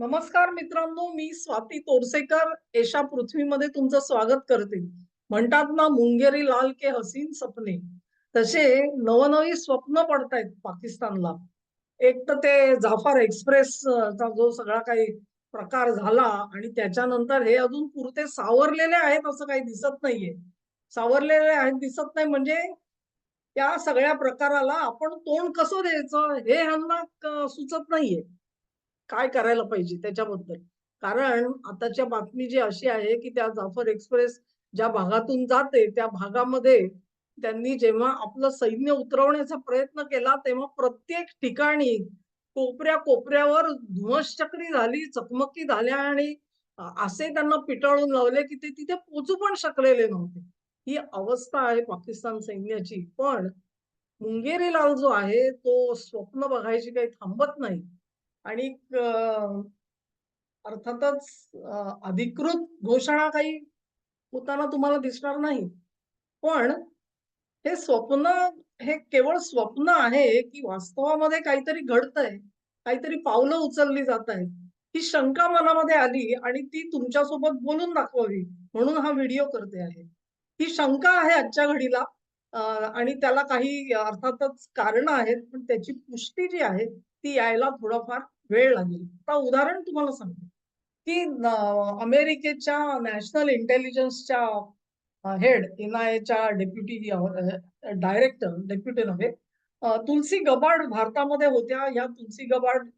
नमस्कार मित्रांनो मी स्वाती तोरसेकर. एशा पृथ्वीमध्ये तुमचं स्वागत करते. म्हणतात ना मुंगेरी लाल के हसीन सपने. तसे नवनवी स्वप्न पडतायत पाकिस्तानला. एक तर ते जाफर एक्सप्रेस चा जो सगळा काही प्रकार झाला आणि त्याच्यानंतर हे अजून पुरते सावरलेले आहेत असं काही दिसत नाहीये. सावरलेले आहेत दिसत नाही म्हणजे त्या सगळ्या प्रकाराला आपण तोंड कसं द्यायचं हे ह्यांना सुचत नाहीये. काय करायला पाहिजे त्याच्याबद्दल. कारण आताच्या बातमी जी अशी आहे की त्या जाफर एक्सप्रेस ज्या भागातून जाते त्या भागामध्ये त्यांनी जेव्हा आपलं सैन्य उतरवण्याचा प्रयत्न केला तेव्हा प्रत्येक ठिकाणी कोपऱ्या कोपऱ्यावर धुमश्चक्री झाली चकमकी झाल्या आणि असे त्यांना पिटाळून लावले की ते तिथे पोचू पण शकलेले नव्हते. ही अवस्था आहे पाकिस्तान सैन्याची. पण मुंगेरीलाल जो आहे तो स्वप्न बघायची काही थांबत नाही. आणि अर्थातच अधिकृत घोषणा काही होताना तुम्हाला दिसणार नाही. पण हे स्वप्न हे केवळ स्वप्न आहे की वास्तवामध्ये काहीतरी घडतंय काहीतरी पावलं उचलली जात आहेत ही शंका मनामध्ये आली आणि ती तुमच्यासोबत बोलून दाखवावी म्हणून हा व्हिडिओ करते आहे. ही शंका आहे आजच्या घडीला. आणि त्याला काही अर्थातच कारण आहेत पण त्याची पुष्टी जी आहे ती यायला थोडाफार वेळ लागेल. आता उदाहरण तुम्हाला सांगते. की अमेरिकेच्या नॅशनल इंटेलिजन्सच्या हेड एन आय एच्या डेप्युटी डायरेक्टर डेप्युटी नव्हे तुलसी गबाड भारतामध्ये होत्या. या तुलसी गबाड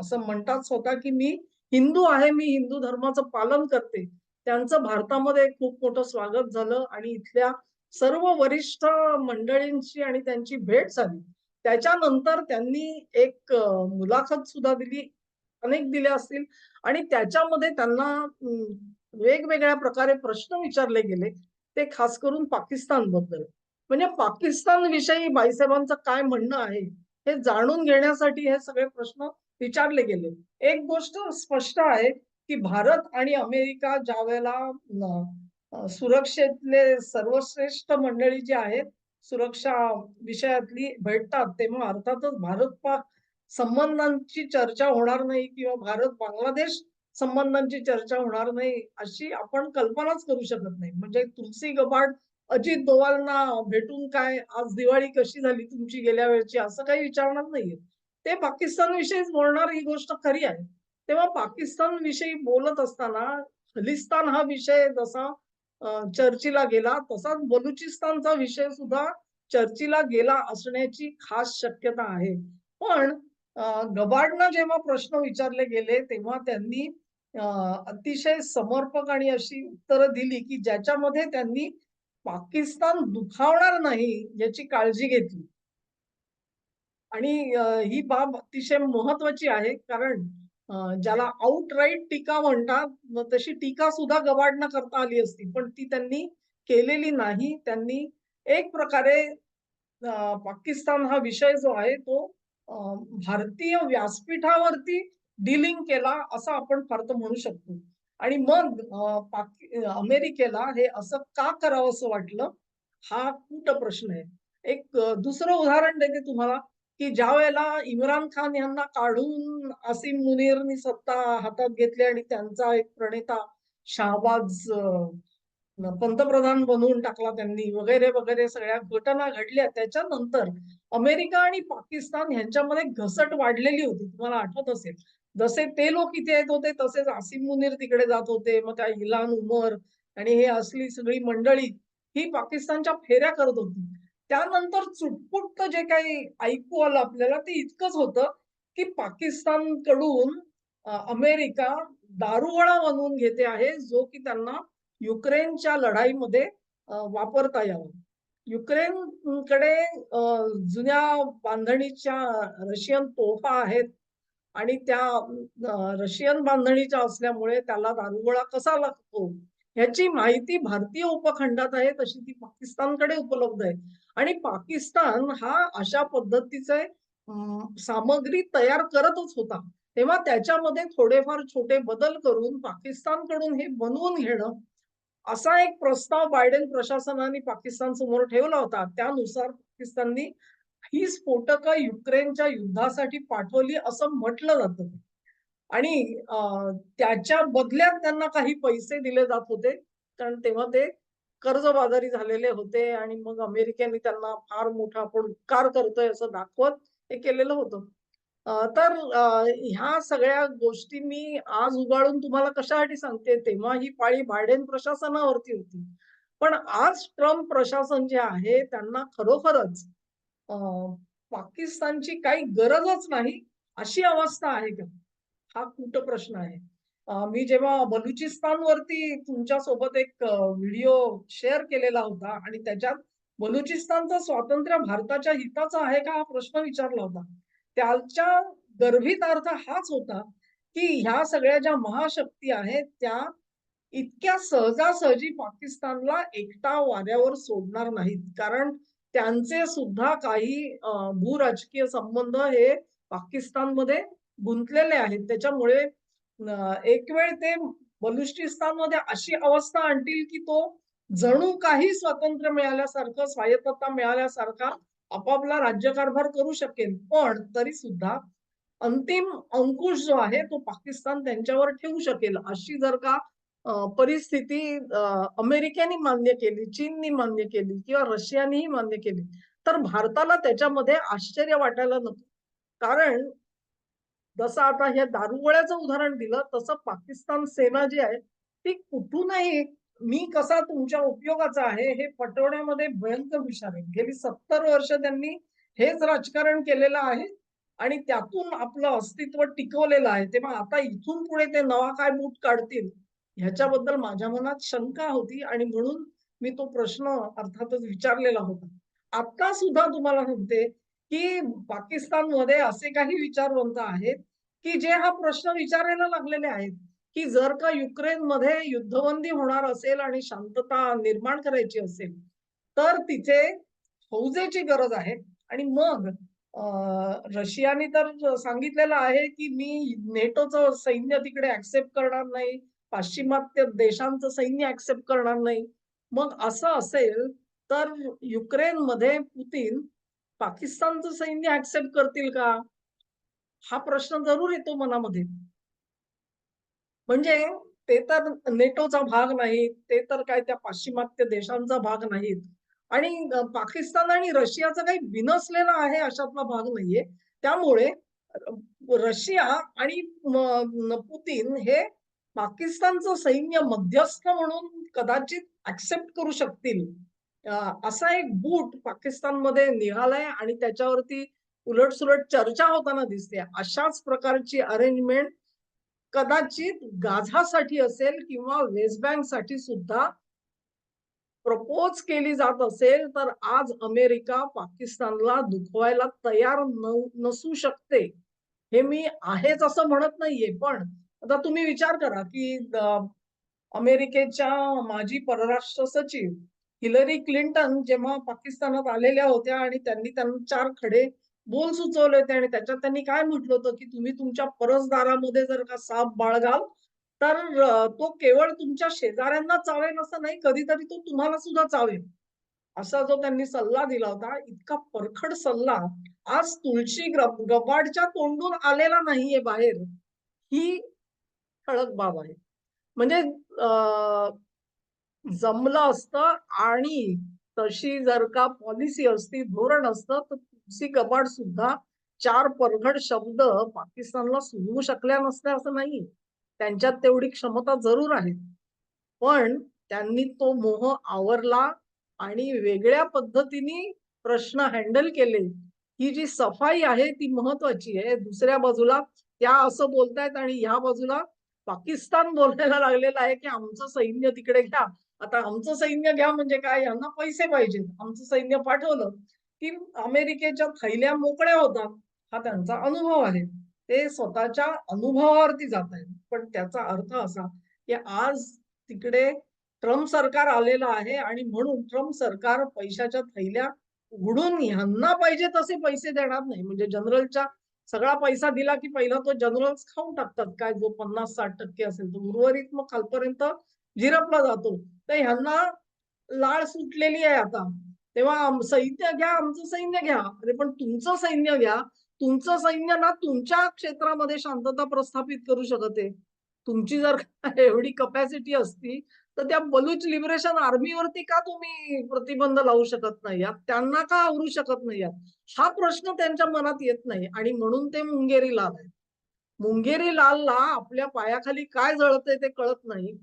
असं म्हणतात स्वतः की मी हिंदू आहे मी हिंदू धर्माचं पालन करते. त्यांचं भारतामध्ये खूप मोठं स्वागत झालं आणि इथल्या सर्व वरिष्ठ मंडळींची आणि त्यांची भेट झाली. त्याच्यानंतर त्यांनी एक मुलाखत सुद्धा दिली. अनेक दिल्या असतील. आणि त्याच्यामध्ये त्यांना वेगवेगळ्या प्रकारे प्रश्न विचारले गेले. ते खास करून पाकिस्तानबद्दल म्हणजे पाकिस्तान विषयी बाईसाहेबांचं काय म्हणणं आहे हे जाणून घेण्यासाठी हे सगळे प्रश्न विचारले गेले. एक गोष्ट स्पष्ट आहे की भारत आणि अमेरिका ज्या वेळेला सुरक्षेतले सर्वश्रेष्ठ मंडळी जी आहेत सुरक्षा विषयातली भेटतात तेव्हा अर्थातच भारत पाक संबंधांची चर्चा होणार नाही किंवा भारत बांगलादेश संबंधांची चर्चा होणार नाही अशी आपण कल्पनाच करू शकत नाही. म्हणजे तुलसी गबाड अजित दोवालना भेटून काय आज दिवाळी कशी झाली तुमची गेल्या वेळची असं काही विचारणार नाहीये. ते पाकिस्तान विषयीच बोलणार ही गोष्ट खरी आहे. तेव्हा पाकिस्तान विषयी बोलत असताना खलिस्तान हा विषय जसा चर्चीला गेला. तसाच बलुचिस्तानचा विषय सुद्धा चर्चीला गेला असण्याची खास शक्यता आहे. पण गबाडनं जेव्हा प्रश्न विचारले गेले तेव्हा त्यांनी अतिशय समर्पक आणि अशी उत्तरं दिली की ज्याच्यामध्ये त्यांनी पाकिस्तान दुखावणार नाही याची काळजी घेतली. आणि ही बाब अतिशय महत्वाची आहे. कारण ज्याला आउटराईट टीका म्हणतात तशी टीका सुद्धा गबाडनं करता आली असती. पण ती त्यांनी केलेली नाही. त्यांनी एक प्रकारे पाकिस्तान हा विषय जो आहे तो भारतीय व्यासपीठावरती डिलिंग केला असं आपण फार तर म्हणू शकतो. आणि मग अमेरिकेला हे असं का करावं असं वाटलं? हा कुठं प्रश्न आहे? एक दुसरं उदाहरण देते तुम्हाला. की ज्या वेळेला इम्रान खान यांना काढून आसिम मुनीरनी सत्ता हातात घेतली आणि त्यांचा एक प्रणेता शाहबाज पंतप्रधान बनवून टाकला त्यांनी वगैरे वगैरे सगळ्या घटना घडल्या. त्याच्यानंतर अमेरिका आणि पाकिस्तान यांच्यामध्ये घसट वाढलेली होती. तुम्हाला आठवत असेल? जसे ते लोक इथे येत होते तसेच आसिम मुनीर तिकडे जात होते. मग त्या इलान उमर आणि हे असली सगळी मंडळी ही पाकिस्तानच्या फेऱ्या करत होती. त्यानंतर चुटपुट जे काही ऐकू आलं आपल्याला ते इतकंच होतं की पाकिस्तानकडून अमेरिका दारुगोळा बनवून घेते आहे जो की त्यांना युक्रेनच्या लढाईमध्ये वापरता यावं. युक्रेनकडे जुन्या बांधणीच्या रशियन तोफा आहेत आणि त्या रशियन बांधणीच्या असल्यामुळे त्याला दारुगोळा कसा लागतो ह्याची माहिती भारतीय उपखंडात आहे तशी ती पाकिस्तानकडे उपलब्ध आहे. आणि पाकिस्तान हा अशा पद्धतीचे सामग्री तयार करतच होता. तेव्हा त्याच्यामध्ये थोडेफार छोटे बदल करून पाकिस्तानकडून हे बनवून घेणं असा एक प्रस्ताव बायडेन प्रशासनाने पाकिस्तान समोर ठेवला होता. त्यानुसार पाकिस्ताननी ही स्फोटकं युक्रेनच्या युद्धासाठी पाठवली असं म्हटलं जातं. आणि त्याच्या बदल्यात त्यांना काही पैसे दिले जात होते. कारण तेव्हा ते कर्जबाजारी झालेले होते आणि मग अमेरिकेने त्यांना फार मोठा आपण उपकार करतोय असं दाखवत हे केलेलं होतं. तर ह्या सगळ्या गोष्टी मी आज उगाळून तुम्हाला कशासाठी सांगते? तेव्हा ही पाळी बायडेन प्रशासनावरती होती. पण आज ट्रम्प प्रशासन जे आहे त्यांना खरोखरच पाकिस्तानची काही गरजच नाही अशी अवस्था आहे का? हा कुठं प्रश्न आहे? मी जेव्हा बलुचिस्तानवरती तुमच्यासोबत एक व्हिडिओ शेअर केलेला होता आणि त्याच्यात बलुचिस्तानचं स्वातंत्र्य भारताच्या हिताचं आहे का हा प्रश्न विचारला होता. त्याच्या गर्भित अर्थ हाच होता की ह्या सगळ्या ज्या महाशक्ती आहेत त्या इतक्या सहजासहजी पाकिस्तानला एकटा वाऱ्यावर सोडणार नाहीत. कारण त्यांचे सुद्धा काही भूराजकीय संबंध हे पाकिस्तानमध्ये गुंतलेले आहेत. त्याच्यामुळे एक वेळ ते बलुचिस्तानमध्ये अशी अवस्था आणतील की तो जणू काही स्वातंत्र्य मिळाल्यासारखं स्वायत्तता मिळाल्यासारखा आपापला राज्यकारभार करू शकेल. पण तरी सुद्धा अंतिम अंकुश जो आहे तो पाकिस्तान त्यांच्यावर ठेवू शकेल. अशी जर का परिस्थिती अमेरिकेने मान्य केली चीननी मान्य केली किंवा रशियानेही मान्य केली तर भारताला त्याच्यामध्ये आश्चर्य वाटायला नको. कारण जसं आता हे दारुगोळ्याचं उदाहरण दिलं तसं पाकिस्तान सेना जी आहे ती कुठूनही मी कसा तुमच्या उपयोगाचा आहे हे पटवण्यामध्ये भयंकर हुशार आहे. गेली सत्तर वर्ष त्यांनी हेच राजकारण केलेलं आहे आणि त्यातून आपलं अस्तित्व टिकवलेलं आहे. तेव्हा आता इथून पुढे ते नवा काय मूठ काढतील ह्याच्याबद्दल माझ्या मनात शंका होती आणि म्हणून मी तो प्रश्न अर्थातच विचारलेला होता. आता सुद्धा तुम्हाला सांगते की पाकिस्तानमध्ये असे काही विचारवंत आहेत की जे हा प्रश्न विचारायला लागलेले आहेत की जर का युक्रेनमध्ये युद्धबंदी होणार असेल आणि शांतता निर्माण करायची असेल तर तिथे फौजेची गरज आहे. आणि मग रशियाने तर सांगितलेलं आहे की मी नेटोचं सैन्य तिकडे ऍक्सेप्ट करणार नाही पाश्चिमात्य देशांचं सैन्य ऍक्सेप्ट करणार नाही. मग असं असेल तर युक्रेनमध्ये पुतीन पाकिस्तानचं सैन्य ऍक्सेप्ट करतील का? हा प्रश्न जरूर येतो मनामध्ये. म्हणजे ते तर नेटोचा भाग नाही ते तर काय त्या पाश्चिमात्य देशांचा भाग नाहीत. आणि पाकिस्तान आणि रशियाचा काही बिनसलेला आहे अशातला भाग नाहीये. त्यामुळे रशिया आणि पुतीन हे पाकिस्तानचं सैन्य मध्यस्थ म्हणून कदाचित ऍक्सेप्ट करू शकतील. असा एक बूट पाकिस्तानमध्ये निघालाय आणि त्याच्यावरती उलटसुलट चर्चा होताना दिसते. अशाच प्रकारची अरेंजमेंट कदाचित गाझासाठी असेल किंवा वेस्ट बँकसाठी सुद्धा प्रपोज केली जात असेल तर आज अमेरिका पाकिस्तानला दुखवायला तयार नसू शकते. हे मी आहेच असं म्हणत नाहीये पण आता तुम्ही विचार करा की अमेरिकेच्या माजी परराष्ट्र सचिव हिलरी क्लिंटन जेव्हा पाकिस्तानात आलेल्या होत्या आणि त्यांनी त्यांना चार खडे बोल सुचवले होते आणि त्याच्यात त्यांनी काय म्हटलं होतं की तुम्ही तुमच्या परसदारामध्ये जर का साप बाळगाल तर तो केवळ तुमच्या शेजाऱ्यांना चावेल असं नाही कधीतरी तो तुम्हाला सुद्धा चावेल. असा जो त्यांनी सल्ला दिला होता इतका परखड सल्ला आज तुळशी गबाडच्या तोंडून आलेला नाहीये बाहेर. ही ठळक बाब आहे. म्हणजे जमलं असतं आणि तशी जर का पॉलिसी असती धोरण असतं तर तुलसी कपाट सुद्धा चार परघड शब्द पाकिस्तानला सुरू शकल्या नसत्या असं नाही. त्यांच्यात तेवढी क्षमता जरूर आहे. पण त्यांनी तो मोह आवरला आणि वेगळ्या पद्धतीने प्रश्न हँडल केले. ही जी सफाई आहे ती महत्वाची आहे. दुसऱ्या बाजूला त्या असं बोलतायत आणि ह्या बाजूला पाकिस्तान बोलायला लागलेलं आहे की आमचं सैन्य तिकडे घ्या. आता आमचं सैन्य घ्या म्हणजे काय? यांना पैसे पाहिजेत. आमचं सैन्य पाठवलं की अमेरिकेच्या थैल्या मोकळ्या होतात. हा त्यांचा अनुभव आहे. ते स्वतःच्या अनुभवावरती जात आहेत. पण त्याचा अर्थ असा की आज तिकडे ट्रम्प सरकार आलेलं आहे आणि म्हणून ट्रम्प सरकार पैशाच्या थैल्या उघडून ह्यांना पाहिजे तसे पैसे देणार नाही. म्हणजे जनरलच्या सगळा पैसा दिला की पहिला तो जनरल्स खाऊन टाकतात. काय जो पन्नास साठ टक्के असेल तो उर्वरित मग खालपर्यंत झिरपला जातो. तर ह्यांना लाळ सुटलेली आहे आता. तेव्हा सैन्य घ्या आमचं सैन्य घ्या. अरे पण तुमचं सैन्य घ्या. तुमचं सैन्य ना तुमच्या क्षेत्रामध्ये शांतता प्रस्थापित करू शकत आहे. तुमची जर एवढी कपॅसिटी असती तर त्या बलूच लिबरेशन आर्मीवरती का तुम्ही प्रतिबंध लावू शकत नाही? आहात त्यांना का आवरू शकत नाही आहात हा प्रश्न त्यांच्या मनात येत नाही. आणि म्हणून ते मुंगेरी लाल आहे मुंगेरी लालला आपल्या पायाखाली काय जळतंय ते कळत नाही.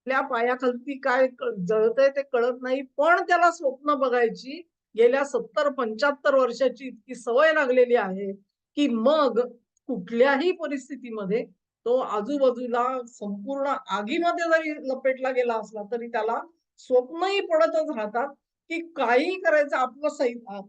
आपल्या पायाखालती काय जळतंय ते कळत नाही पण त्याला स्वप्न बघायची गेल्या सत्तर पंच्याहत्तर वर्षाची इतकी सवय लागलेली आहे की मग कुठल्याही परिस्थितीमध्ये तो आजूबाजूला संपूर्ण आगीमध्ये जरी लपेटला गेला असला तरी त्याला स्वप्नही पडतच राहतात की काही करायचं आपलं सैन्य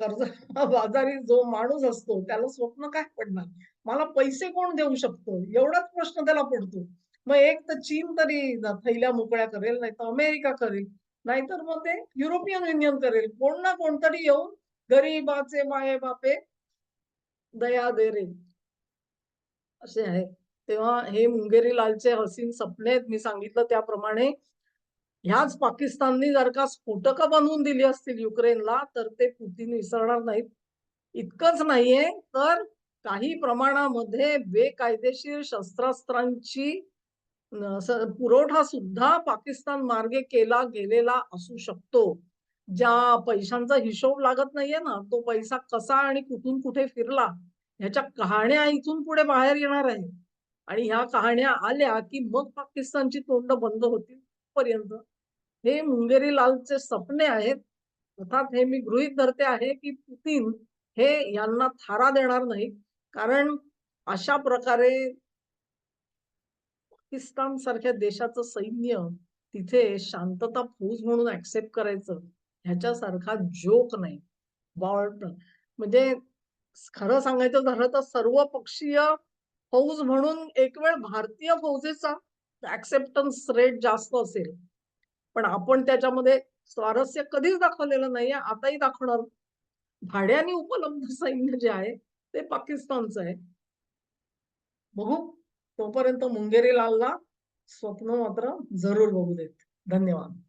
कर्ज बाजारी जो माणूस असतो त्याला स्वप्न काय पडणार? मला पैसे कोण देऊ शकतो? एवढाच प्रश्न त्याला पडतो. मग एक तर चीन तरी थैल्या मोकळ्या करेल नाही तर अमेरिका करेल नाहीतर मग ते युरोपियन युनियन करेल. कोण ना कोणतरी येऊन गरीबाचे माये बापे दया दे रे असे आहे. तेव्हा हे मुंगेरी लालचे हसीन सपने आहेत. मी सांगितलं त्याप्रमाणे ह्याच पाकिस्ताननी जर का स्फोटकं बनवून दिली असतील युक्रेनला तर ते पुतीन विसरणार नाहीत. इतकंच नाहीये तर काही प्रमाणामध्ये बेकायदेशीर शस्त्रास्त्रांची पुरवठा सुद्धा पाकिस्तान मार्गे केला गेलेला असू शकतो. ज्या पैशांचा हिशोब लागत नाहीये ना तो पैसा कसा आणि कुठून कुठे फिरला ह्याच्या कहाण्या इथून पुढे बाहेर येणार आहे आणि ह्या कहाण्या आल्या की मग पाकिस्तानची तोंड बंद होतील पर्यंत. हे मुंगेरी लालचे सपने आहेत. अर्थात हे मी गृहीत धरते आहे की पुतीन हे यांना थारा देणार नाही कारण अशा प्रकारे पाकिस्तान सारख्या देशाचं सैन्य तिथे शांतता फौज म्हणून ऍक्सेप्ट करायचं ह्याच्यासारखा जोक नाही. म्हणजे खरं सांगायचं झालं तर सर्व पक्षीय फौज म्हणून एक वेळ भारतीय फौजेचा ऍक्सेप्टन्स रेट जास्त असेल. पण आपण त्याच्यामध्ये स्वारस्य कधीच दाखवलेलं नाहीये आताही दाखवणार. भाड्याने उपलब्ध सैन्य जे आहे ते पाकिस्तानचं आहे. बघू. तोपर्यंत मुंगेरी लालला स्वप्न मात्र जरूर बघू देत. धन्यवाद.